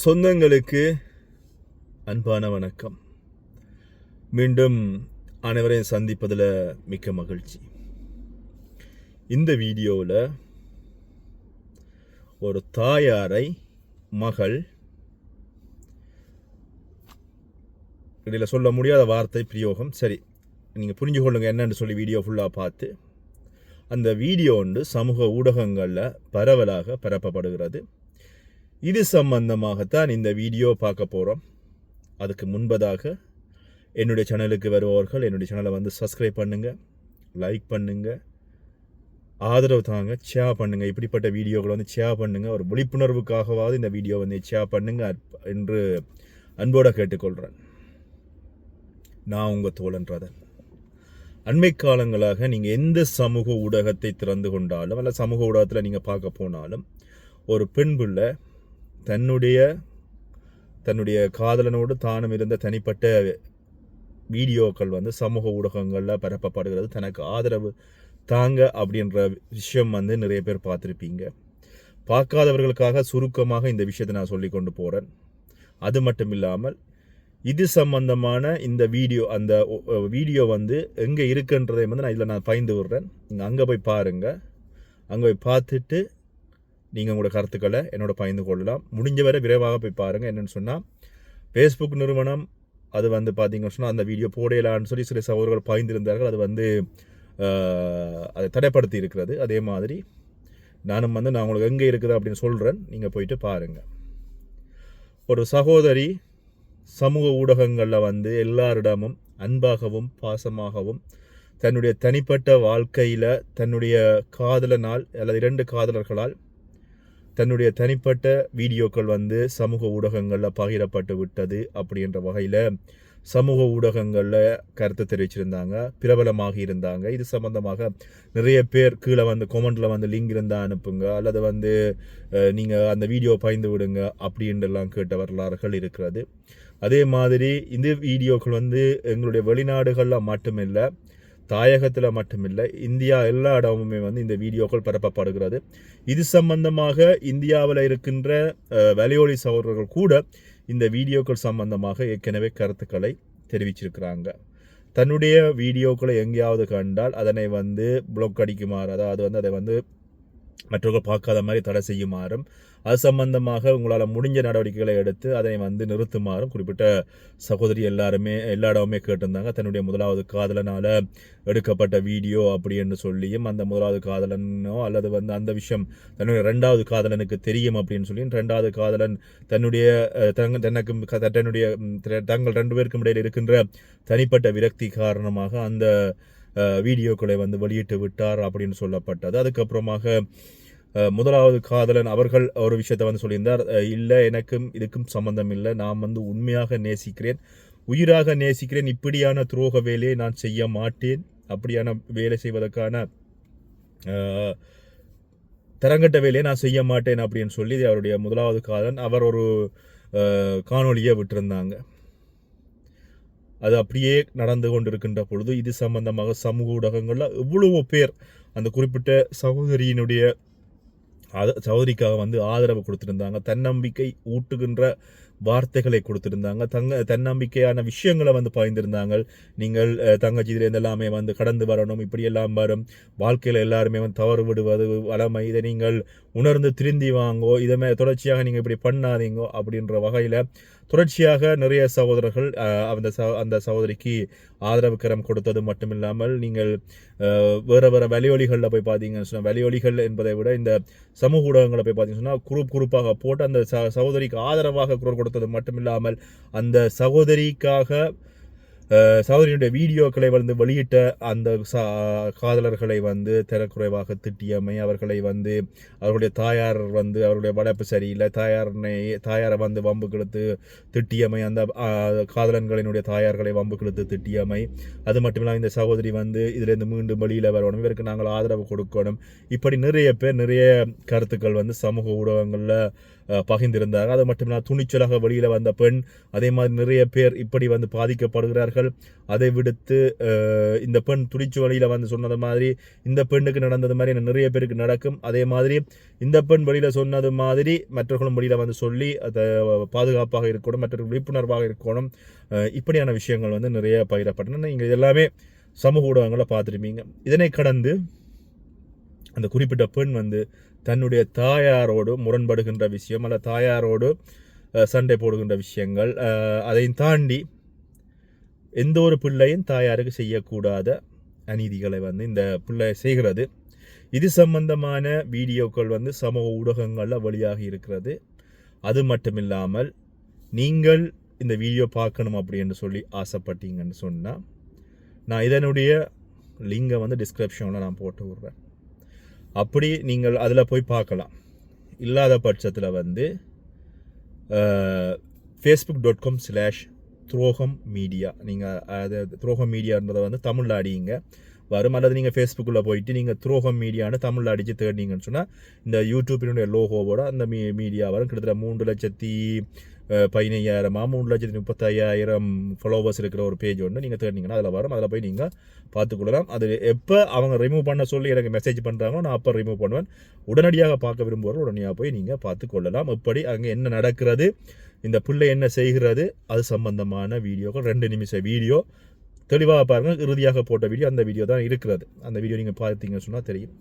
சொந்தங்களுக்கு அன்பான வணக்கம். மீண்டும் அனைவரையும் சந்திப்பதில் மிக்க மகிழ்ச்சி. இந்த வீடியோவில் ஒரு தாயாரை மகள் இதில் சொல்ல முடியாத வார்த்தை பிரயோகம். சரி நீங்கள் புரிஞ்சு கொள்ளுங்க என்னன்னு சொல்லி வீடியோ ஃபுல்லாக பார்த்து. அந்த வீடியோ வந்து சமூக ஊடகங்களில் பரவலாக பரப்பப்படுகிறது. இது சம்பந்தமாகத்தான் இந்த வீடியோ பார்க்க போகிறோம் அதுக்கு முன்பதாக என்னுடைய சேனலுக்கு வருபவர்கள் என்னுடைய சேனலை வந்து சப்ஸ்கிரைப் பண்ணுங்கள் லைக் பண்ணுங்கள் ஆதரவு தாங்க ஷேர் பண்ணுங்கள் இப்படிப்பட்ட வீடியோக்களை வந்து ஷேர் பண்ணுங்கள் ஒரு விழிப்புணர்வுக்காகவாவது இந்த வீடியோ வந்து ஷேர் பண்ணுங்கள் என்று அன்போடு கேட்டுக்கொள்கிறேன் நான் உங்கள் தோழன்றதன் அண்மை காலங்களாக நீங்கள் எந்த சமூக ஊடகத்தை திறந்து கொண்டாலும் அல்ல சமூக ஊடகத்தில் நீங்கள் பார்க்க போனாலும் ஒரு பெண் பிள்ளை தன்னுடைய தன்னுடைய காதலனோடு தானும் இருந்த தனிப்பட்ட வீடியோக்கள் வந்து சமூக ஊடகங்களில் பரப்பப்படுகிறது. தனக்கு ஆதரவு தாங்க அப்படின்ற விஷயம் வந்து நிறைய பேர் பார்த்துருப்பீங்க. பார்க்காதவர்களுக்காக சுருக்கமாக இந்த விஷயத்தை நான் சொல்லி கொண்டு போகிறேன் அது மட்டும் இல்லாமல் இது சம்பந்தமான இந்த வீடியோ அந்த வீடியோ வந்து எங்கே இருக்குன்றதை வந்து நான் இதில் நான் பயந்து விடுறேன். நீங்கள் அங்கே போய் பாருங்கள் அங்கே போய் பார்த்துட்டு நீங்கள் உங்களோட கருத்துக்களை என்னோட பகிர்ந்து கொள்ளலாம். முடிஞ்ச வரை விரைவாக போய் பாருங்கள் என்னென்னு சொன்னால் ஃபேஸ்புக் நிறுவனம் அது வந்து பார்த்தீங்கன்னு சொன்னால் அந்த வீடியோ போடையலான்னு சொல்லி சில சகோதரர்கள் பகிர்ந்திருந்தார்கள். அது வந்து அதை தடைப்படுத்தி இருக்கிறது. அதே மாதிரி நானும் வந்து நான் உங்களுக்கு எங்கே இருக்குது அப்படின்னு சொல்கிறேன் நீங்கள் போயிட்டு பாருங்கள் ஒரு சகோதரி சமூக ஊடகங்களில் வந்து எல்லாரிடமும் அன்பாகவும் பாசமாகவும் தன்னுடைய தனிப்பட்ட வாழ்க்கையில் தன்னுடைய காதலனால் அல்லது இரண்டு காதலர்களால் தன்னுடைய தனிப்பட்ட வீடியோக்கள் வந்து சமூக ஊடகங்களில் பகிரப்பட்டு விட்டது அப்படின்ற வகையில் சமூக ஊடகங்களில் கருத்து தெரிவிச்சிருந்தாங்க பிரபலமாக இருந்தாங்க. இது சம்பந்தமாக நிறைய பேர் கீழே வந்து கொமெண்ட்டில் வந்து லிங்க் இருந்தால் அனுப்புங்க அல்லது வந்து நீங்கள் அந்த வீடியோ பயந்து விடுங்க அப்படின்றலாம் கேட்ட வரலாறுகள் இருக்கிறது. அதே மாதிரி இந்த வீடியோக்கள் வந்து எங்களுடைய வெளிநாடுகளில் மட்டுமில்லை தாயகத்தில் மட்டுமில்லை இந்தியா எல்லா இடமுமே வந்து இந்த வீடியோக்கள் பரப்பப்படுகிறது. இது சம்பந்தமாக இந்தியாவில் இருக்கின்ற வலையொலி சகோதரர்கள் கூட இந்த வீடியோக்கள் சம்பந்தமாக ஏற்கனவே கருத்துக்களை தெரிவிச்சிருக்கிறாங்க. தன்னுடைய வீடியோக்களை எங்கேயாவது கண்டால் அதனை வந்து பிளாக் அடிக்குமாறு அதாவது வந்து அதை வந்து மற்றவர்கள் பார்க்காத மாதிரி தடை செய்யுமாறும் அது சம்பந்தமாக உங்களால் முடிஞ்ச நடவடிக்கைகளை எடுத்து அதை வந்து நிறுத்துமாறும் குறிப்பிட்ட சகோதரி எல்லாருமே எல்லா இடமுமே கேட்டிருந்தாங்க. தன்னுடைய முதலாவது காதலனால் எடுக்கப்பட்ட வீடியோ அப்படின்னு சொல்லியும் அந்த முதலாவது காதலனோ அல்லது வந்து அந்த விஷயம் தன்னுடைய ரெண்டாவது காதலனுக்கு தெரியும் அப்படின்னு சொல்லி ரெண்டாவது காதலன் தன்னுடைய தங்க தனக்கும் தன்னுடைய த- தங்கள் ரெண்டு பேருக்கும் இடையில் இருக்கின்ற தனிப்பட்ட விரக்தி காரணமாக அந்த வீடியோக்களை வந்து வெளியிட்டு விட்டார் அப்படின்னு சொல்லப்பட்டது. அதுக்கப்புறமாக முதலாவது காதலன் அவர்கள் ஒரு விஷயத்தை வந்து சொல்லியிருந்தார். இல்லை எனக்கும் இதுக்கும் சம்பந்தம் இல்லை. நான் வந்து உண்மையாக நேசிக்கிறேன். உயிராக நேசிக்கிறேன். இப்படியான துரோக வேலையை நான் செய்ய மாட்டேன். அப்படியான வேலை செய்வதற்கான தரங்கட்ட வேலையை நான் செய்ய மாட்டேன் அப்படின்னு சொல்லி அவருடைய முதலாவது காதலன் அவர் ஒரு காணொலியை விட்டிருந்தாங்க. அது அப்படியே நடந்து கொண்டிருக்கின்ற பொழுது இது சம்பந்தமாக சமூக ஊடகங்களில் எவ்வளவோ பேர் அந்த குறிப்பிட்ட சகோதரியினுடைய ஆத- சகோதரிக்காக வந்து ஆதரவு கொடுத்துருந்தாங்க. தன்னம்பிக்கை ஊட்டுகின்ற வார்த்தைகளை கொடுத்துருந்தாங்க. தங்க தன்னம்பிக்கையான விஷயங்களை வந்து பாய்ந்திருந்தாங்க. நீங்கள் தங்கச்சி இதில் எல்லாமே வந்து கடந்து வரணும். இப்படி எல்லாம் வரும். வாழ்க்கையில் எல்லாருமே வந்து தவறு விடுவது வளமை. இதை நீங்கள் உணர்ந்து திருந்தி வாங்கோ இதமே தொடர்ச்சியாக நீங்கள் இப்படி பண்ணாதீங்கோ அப்படின்ற வகையில் தொடர்ச்சியாக நிறைய சகோதரர்கள் அந்த ச- அந்த சகோதரிக்கு ஆதரவு கரம் கொடுத்தது மட்டும் இல்லாமல் நீங்கள் வேறு வேறு வலியொலிகளில் போய் பார்த்தீங்கன்னு சொன்னால் வலியொலிகள் என்பதை விட இந்த சமூக ஊடகங்களை போய் பார்த்தீங்கன்னு சொன்னால் குரூப் குரூப்பாக போட்டு அந்த ச சகோதரிக்கு ஆதரவாக குரல் கொடுத்தது மட்டும் இல்லாமல் அந்த சகோதரிக்காக அஹ், சகோதரியுடைய வீடியோக்களை வந்து வெளியிட்ட அந்த சா காதலர்களை வந்து தரக்குறைவாக திட்டியமை அவர்களை வந்து அவர்களுடைய தாயார் வந்து அவருடைய வளர்ப்பு சரியில்லை தாயாரனை தாயாரை வந்து வம்பு கிழத்து திட்டியமை அந்த காதலன்களினுடைய தாயார்களை வம்பு கிழத்து திட்டியமை. அது மட்டும் இல்லாமல் இந்த சகோதரி வந்து இதுலேருந்து மீண்டும் வெளியில் வரணும். இவருக்கு நாங்கள் ஆதரவு கொடுக்கணும். இப்படி நிறைய பேர் நிறைய கருத்துக்கள் வந்து சமூக ஊடகங்களில் பகிர்ந்திருந்தாங்க அது மட்டும் இல்லாமல் துணிச்சலாக வெளியில் வந்த பெண் அதே மாதிரி நிறைய பேர் இப்படி வந்து பாதிக்கப்படுகிறார்கள். அதை விடுத்து இந்த பெண் துணிச்சு வழியில் வந்து சொன்னது மாதிரி இந்த பெண்ணுக்கு நடந்தது மாதிரி நிறைய பேருக்கு நடக்கும். அதே மாதிரி இந்த பெண் வெளியில் சொன்னது மாதிரி மற்றவர்களும் வெளியில் வந்து சொல்லி அதை பாதுகாப்பாக இருக்கணும் மற்றவர்கள் விழிப்புணர்வாக இருக்கணும். இப்படியான விஷயங்கள் வந்து நிறைய பகிரப்பட்டன. நீங்கள் இதெல்லாமே சமூக ஊடகங்களை பார்த்துருப்பீங்க. இதனை கடந்து அந்த குறிப்பிட்ட பெண் வந்து தன்னுடைய தாயாரோடு முரண்படுகின்ற விஷயம் அல்ல தாயாரோடு சண்டை போடுகின்ற விஷயங்கள் அதையும் தாண்டி எந்த ஒரு பிள்ளையும் தாயாருக்கு செய்யக்கூடாத அநீதிகளை வந்து இந்த பிள்ளை செய்கிறது. இது சம்பந்தமான வீடியோக்கள் வந்து சமூக ஊடகங்களில் வழியாக இருக்கிறது. அது மட்டும் இல்லாமல் நீங்கள் இந்த வீடியோ பார்க்கணும் அப்படின்னு சொல்லி ஆசைப்பட்டீங்கன்னு சொன்னால் நான் இதனுடைய லிங்கை வந்து டிஸ்கிரிப்ஷனில் நான் போட்டு விட்றேன். அப்படி நீங்கள் அதில் போய் பார்க்கலாம். இல்லாத பட்சத்தில் வந்து Facebook dot com slash Thurogam media நீங்கள் அது துரோகம் மீடியான்றதை வந்து தமிழில் அடியுங்க. வரும் அல்லது நீங்கள் ஃபேஸ்புக்கில் போயிட்டு நீங்கள் துரோகம் மீடியான்னு தமிழில் அடித்து தேடினீங்கன்னு சொன்னால் இந்த யூடியூப்பினுடைய லோகோவோட அந்த மீ மீடியா வரும். கிட்டத்தட்ட மூன்று லட்சத்தி பதினையாயிரமா மூணு லட்சத்தி முப்பத்தையாயிரம் ஃபாலோவர்ஸ் இருக்கிற ஒரு பேஜ் ஒன்று நீங்கள் தேடினீங்கன்னா அதில் வரும். அதில் போய் நீங்கள் பார்த்துக்கொள்ளலாம். அது எப்போ அவங்க ரிமூவ் பண்ண சொல்லி எனக்கு மெசேஜ் பண்ணுறாங்களோ நான் அப்போ ரிமூவ் பண்ணுவேன். உடனடியாக பார்க்க விரும்புகிறவர்கள் உடனடியாக போய் நீங்கள் பார்த்துக்கொள்ளலாம். இப்படி எப்படி அங்கே என்ன நடக்கிறது இந்த பிள்ளை என்ன செய்கிறது அது சம்பந்தமான வீடியோக்கள் ரெண்டு நிமிஷம் வீடியோ. தெளிவாக பாருங்கள் இறுதியாக போட்ட வீடியோ அந்த வீடியோ தான் இருக்கிறது. அந்த வீடியோ நீங்கள் பார்த்தீங்கன்னு சொன்னால் தெரியும்.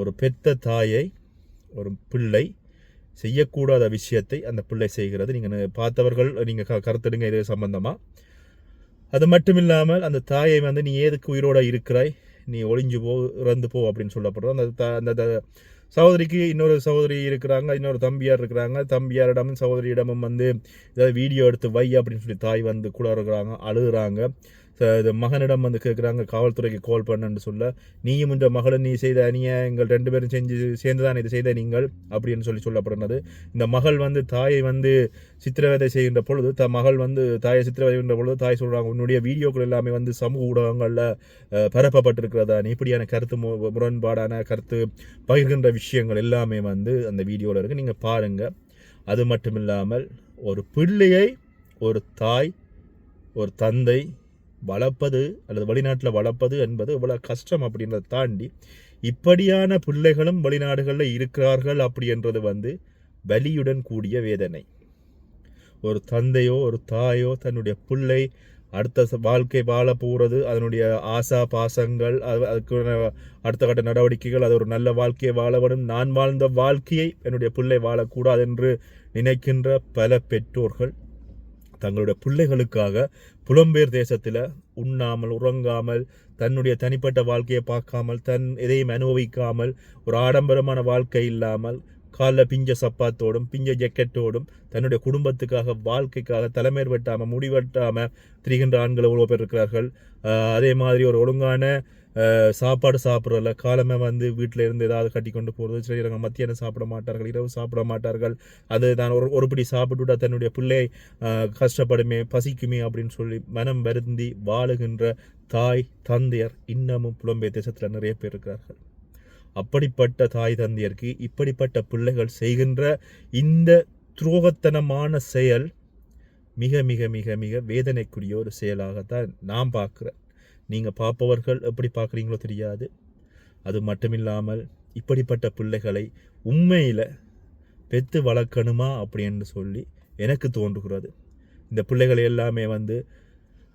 ஒரு பெத்த தாயை ஒரு பிள்ளை செய்யக்கூடாத விஷயத்தை அந்த பிள்ளை செய்கிறது. நீங்கள் பார்த்தவர்கள் நீங்கள் க கருத்தெடுங்க இது சம்பந்தமாக அது மட்டும் இல்லாமல் அந்த தாயை வந்து நீ ஏதுக்கு உயிரோட இருக்கிறாய்? நீ ஒளிஞ்சு போ இறந்து போ அப்படின்னு சொல்லப்படுறோம் அந்த த- அந்த த- சகோதரிக்கு இன்னொரு சகோதரி இருக்கிறாங்க இன்னொரு தம்பியார் இருக்கிறாங்க. தம்பியாரிடமும் சகோதரியிடமும் வந்து ஏதாவது வீடியோ எடுத்து வை அப்படின்னு சொல்லி தாய் வந்து கூட இருக்கிறாங்க அழுகுறாங்க. மகனிடம் வந்து கேட்குறாங்க காவல்துறைக்கு கால் பண்ணுன்னு சொல்ல நீயும் இந்த மகளும் நீ செய்த அணிய எங்கள் ரெண்டு பேரும் செஞ்சு சேர்ந்து தான் செய்த நீங்கள் அப்படின்னு சொல்லி சொல்லப்படுறது. இந்த மகள் வந்து தாயை வந்து சித்திரவதை செய்கின்ற பொழுது த மகள் வந்து தாயை சித்திரவதை செய்கின்ற பொழுது தாய் சொல்கிறாங்க உன்னுடைய வீடியோக்கள் எல்லாமே வந்து சமூக ஊடகங்களில் பரப்பப்பட்டிருக்கிறதா பரப்பப்பட்டிருக்கிறதா இப்படியான கருத்து மு- முரண்பாடான கருத்து பகிர்கின்ற விஷயங்கள் எல்லாமே வந்து அந்த வீடியோவில் இருக்குது நீங்கள் பாருங்கள் அது மட்டும் இல்லாமல் ஒரு பிள்ளையை ஒரு தாய் ஒரு தந்தை வளர்ப்பது அல்லது வெளிநாட்டில் வளர்ப்பது என்பது இவ்வளோ கஷ்டம் அப்படின்றத தாண்டி இப்படியான பிள்ளைகளும் வெளிநாடுகளில் இருக்கிறார்கள் அப்படின்றது வந்து வலியுடன் கூடிய வேதனை. ஒரு தந்தையோ ஒரு தாயோ தன்னுடைய பிள்ளை அடுத்த வாழ்க்கை வாழ போகிறது அதனுடைய ஆசா பாசங்கள் அது- அதுக்கு அடுத்த கட்ட நடவடிக்கைகள் அது ஒரு நல்ல வாழ்க்கையை வாழ வேண்டும் நான் வாழ்ந்த வாழ்க்கையை என்னுடைய பிள்ளை வாழக்கூடாது என்று நினைக்கின்ற பல பெற்றோர்கள் தங்களுடைய பிள்ளைகளுக்காக புலம்பெயர் தேசத்தில் உண்ணாமல் உறங்காமல் தன்னுடைய தனிப்பட்ட வாழ்க்கையை பார்க்காமல் தன் எதையும் அனுபவிக்காமல் ஒரு ஆடம்பரமான வாழ்க்கை இல்லாமல் காலில் பிஞ்ச சப்பாத்தோடும் பிஞ்ச ஜக்கெட்டோடும் தன்னுடைய குடும்பத்துக்காக வாழ்க்கைக்காக தலைமையர் வெட்டாமல் முடிவெட்டாமல் திரிகின்ற ஆண்கள் எவ்வளோ பேர் இருக்கிறார்கள் அதே மாதிரி ஒரு ஒழுங்கான சாப்பாடு சாப்பிட்றல காலமே வந்து வீட்டில் இருந்து ஏதாவது கட்டி கொண்டு போகிறது சில நாங்கள் மத்தியானம் சாப்பிட மாட்டார்கள் இரவு சாப்பிட மாட்டார்கள். அது தான் ஒரு ஒருபடி சாப்பிட்டுட்டா தன்னுடைய பிள்ளை கஷ்டப்படுமே பசிக்குமே அப்படின்னு சொல்லி மனம் வருந்தி வாழுகின்ற தாய் தந்தையர் இன்னமும் புலம்பெயர் தேசத்தில் நிறைய பேர் இருக்கிறார்கள். அப்படிப்பட்ட தாய் தந்தையருக்கு இப்படிப்பட்ட பிள்ளைகள் செய்கின்ற இந்த துரோகத்தனமான செயல் மிக மிக மிக மிக வேதனைக்குரிய ஒரு செயலாகத்தான் நான் பார்க்குறேன் நீங்கள் பார்ப்பவர்கள் எப்படி பார்க்குறீங்களோ தெரியாது. அது மட்டுமில்லாமல் இப்படிப்பட்ட பிள்ளைகளை உண்மையில் பெற்று வளர்க்கணுமா அப்படின்னு சொல்லி எனக்கு தோன்றுகிறது. இந்த பிள்ளைகளை எல்லாமே வந்து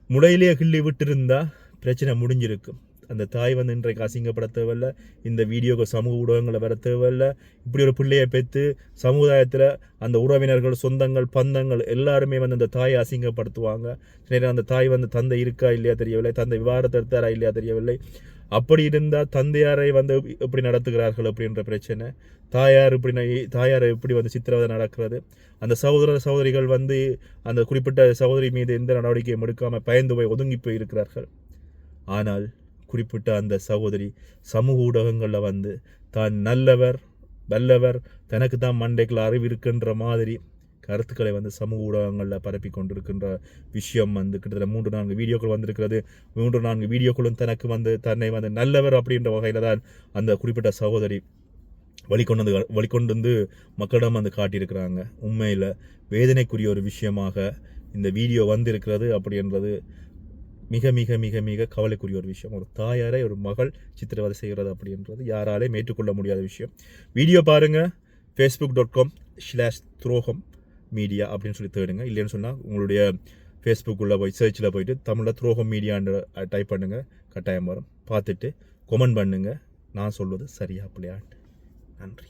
முளையிலேயே கிள்ளி விட்டிருந்தால் பிரச்சனை முடிஞ்சிருக்கும். அந்த தாய் வந்து இன்றைக்கு அசிங்கப்பட தேவையில்ல. இந்த வீடியோக்கு சமூக ஊடகங்களை வர தேவையில்ல. இப்படி ஒரு பிள்ளையை பெற்று சமுதாயத்தில் அந்த உறவினர்கள் சொந்தங்கள் பந்தங்கள் எல்லாருமே வந்து அந்த தாயை அசிங்கப்படுத்துவாங்க. நேரம் அந்த தாய் வந்து தந்தை இருக்கா இல்லையா தெரியவில்லை. தந்தை விவாதத்தை எடுத்தாரா இல்லையா தெரியவில்லை. அப்படி இருந்தால் தந்தையாரை வந்து எப்படி நடத்துகிறார்கள் அப்படின்ற பிரச்சனை. தாயார் இப்படி ந- தாயார் எப்படி வந்து சித்திரவதை நடக்கிறது. அந்த சகோதர சகோதரிகள் வந்து அந்த குறிப்பிட்ட சகோதரி மீது எந்த நடவடிக்கையும் எடுக்காமல் பயந்து போய் ஒதுங்கி போய் இருக்கிறார்கள். ஆனால் குறிப்பிட்ட அந்த சகோதரி சமூக ஊடகங்களில் வந்து தான் நல்லவர் வல்லவர் தனக்கு தான் மண்டைக்குள்ள அறிவு இருக்கின்ற மாதிரி கருத்துக்களை வந்து சமூக ஊடகங்களில் பரப்பி கொண்டிருக்கின்ற விஷயம் வந்து கிட்டத்தட்ட மூன்று நான்கு வீடியோக்கள் வந்திருக்கிறது. மூன்று நான்கு வீடியோக்களும் தனக்கு வந்து தன்னை வந்து நல்லவர் அப்படின்ற வகையில் தான் அந்த குறிப்பிட்ட சகோதரி வழிகொண்டு வந்து வழிகொண்டு வந்து மக்களிடம் வந்து காட்டியிருக்கிறாங்க. உண்மையில் வேதனைக்குரிய ஒரு விஷயமாக இந்த வீடியோ வந்திருக்கிறது அப்படின்றது மிக மிக மிக மிக கவலைக்குரிய ஒரு விஷயம். ஒரு தாயாரை ஒரு மகள் சித்திரவதை செய்கிறது அப்படின்றது யாராலையும் ஏற்றுக்கொள்ள முடியாத விஷயம். வீடியோ பாருங்கள் Facebook dot com slash Thurogam media அப்படின்னு சொல்லி தேடுங்க. இல்லைன்னு சொன்னால் உங்களுடைய ஃபேஸ்புக்குள்ளே போய் சர்ச்சில் போயிட்டு தமிழில் துரோகம் மீடியான்ற டைப் பண்ணுங்கள் கட்டாயம் வரும். பார்த்துட்டு கொமெண்ட் பண்ணுங்கள் நான் சொல்வது சரியா பிள்ளையாண்டு நன்றி.